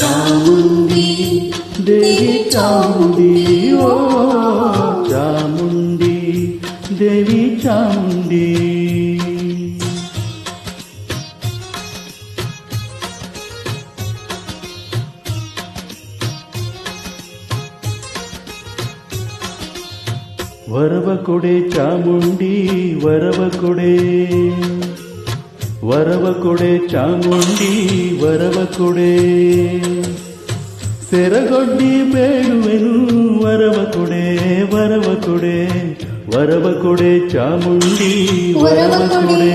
చాముండి దేవి చాముండి ఓ చాముండి దేవి చాముండి. వరవకుడే చాముండి వరవకుడే ವರವಕುಡೆ ಚಾಮುಂಡಿ ವರವಕುಡೆ ಸೆರಗೊಡ್ಡಿ ಬೇಡುವೆನು ವರವಕುಡೆ ವರವಕುಡೆ ವರವಕುಡೆ ಚಾಮುಂಡಿ ವರವಕುಡೆ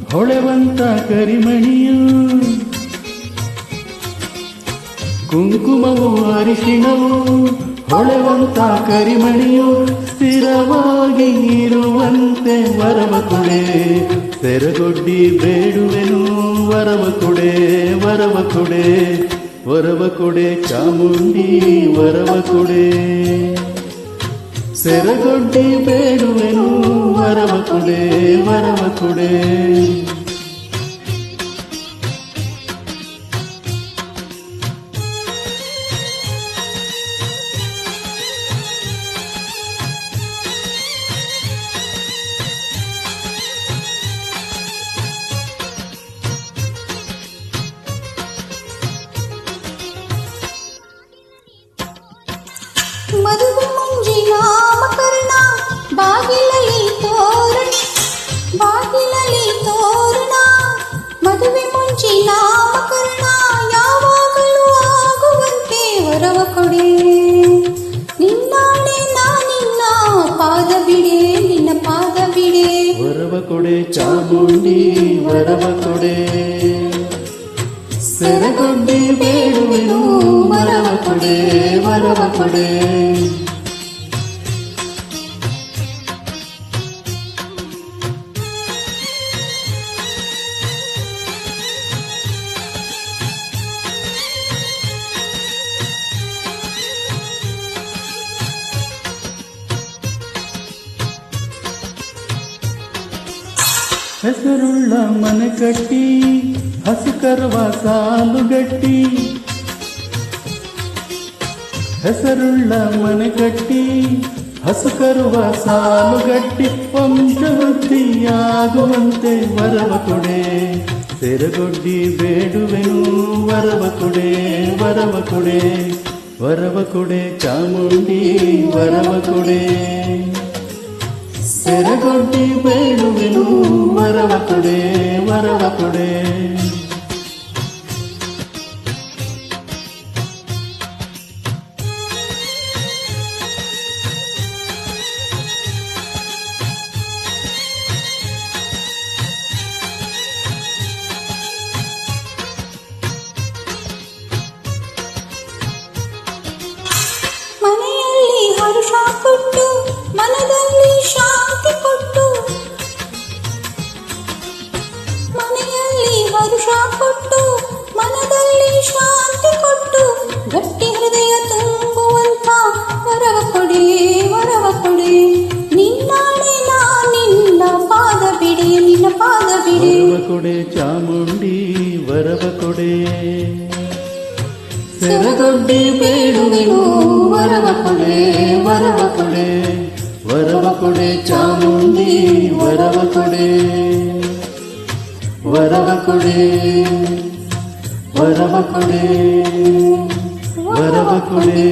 ಹೊಳೆವಂತ ಕರಿಮಣಿಯು ಕುಂಕುಮವು ಅರಿಶಿಣವು ಹೊಳೆವಂತ ಕರಿಮಣಿಯು ಸ್ಥಿರವಾಗಿ ಇರುವಂತೆ ವರವ ಕೊಡೆ ತೆರಗೊಡ್ಡಿ ಬೇಡುವೆನು ವರವ ಕೊಡೆ ವರವ ಕೊಡೆ ವರವ ಕೊಡೆ ಚಾಮುಂಡಿ ವರವ ಕೊಡೆ సెరగొడ్డి వేడువెను వరవకుడే వరవకుడే. மதுவும் முஞ்சினா ಕೊಡೆ ಚಾಮುಂಡಿ ವರವ ಕೊಡೆ ಸೆರಗೊಡ್ಡಿ ಬೇಡುವೆನು ವರವ ಕೊಡೆ ವರವ ಕೊಡೆ ಹೆಸರುಳ್ಳ ಮನೆ ಕಟ್ಟಿ ಹಸು ಕರುವ ಸಾಲು ಗಟ್ಟಿ ಹೆಸರುಳ್ಳ ಮನೆ ಕಟ್ಟಿ ಹಸು ಕರುವ ಸಾಲು ಗಟ್ಟಿ ವಂಶವೃದ್ಧಿಯಾಗುವಂತೆ ವರವ ಕೊಡೆ ತೆರಗೊಡ್ಡಿ ಬೇಡುವೆನು ವರವ ಕೊಡೆ ವರವ ಕೊಡೆ ವರವ ಕೊಡೆ ಚಾಮುಂಡಿ ವರವ ಕೊಡೆ ಸೆರಗೊಡ್ಡಿ ಬೇಡುವೆನು ಮನದಲ್ಲಿ ಶಾಂತಿ ಕೊಟ್ಟು ಮನೆಯಲ್ಲಿ ಹರುಷ ಕೊಟ್ಟು ಮನದಲ್ಲಿ ಶಾಂತಿ ಕೊಟ್ಟು ಗಟ್ಟಿ ಹೃದಯ ತುಂಬುವಂತ ವರವ ಕೊಡೆ ವರವ ಕೊಡೆ. ನಿನ್ನಾಣೆ ನಾ ನಿನ್ನ ಪಾದ ಬಿಡೆ ನಿನ್ನ ಪಾದ ಬಿಡೆ. ಕೊಡೆ ಚಾಮುಂಡಿ ವರವ ಕೊಡೆ. ಸೆರಗೊಡ್ಡಿ ಬೇಡುವೆನು ವರವ ಕೊಡೆ ವರವ ಕೊಡೆ. వరవకుడే చాముంది వరవకుడే వరవకుడే వరవకుడే వరవకుడే.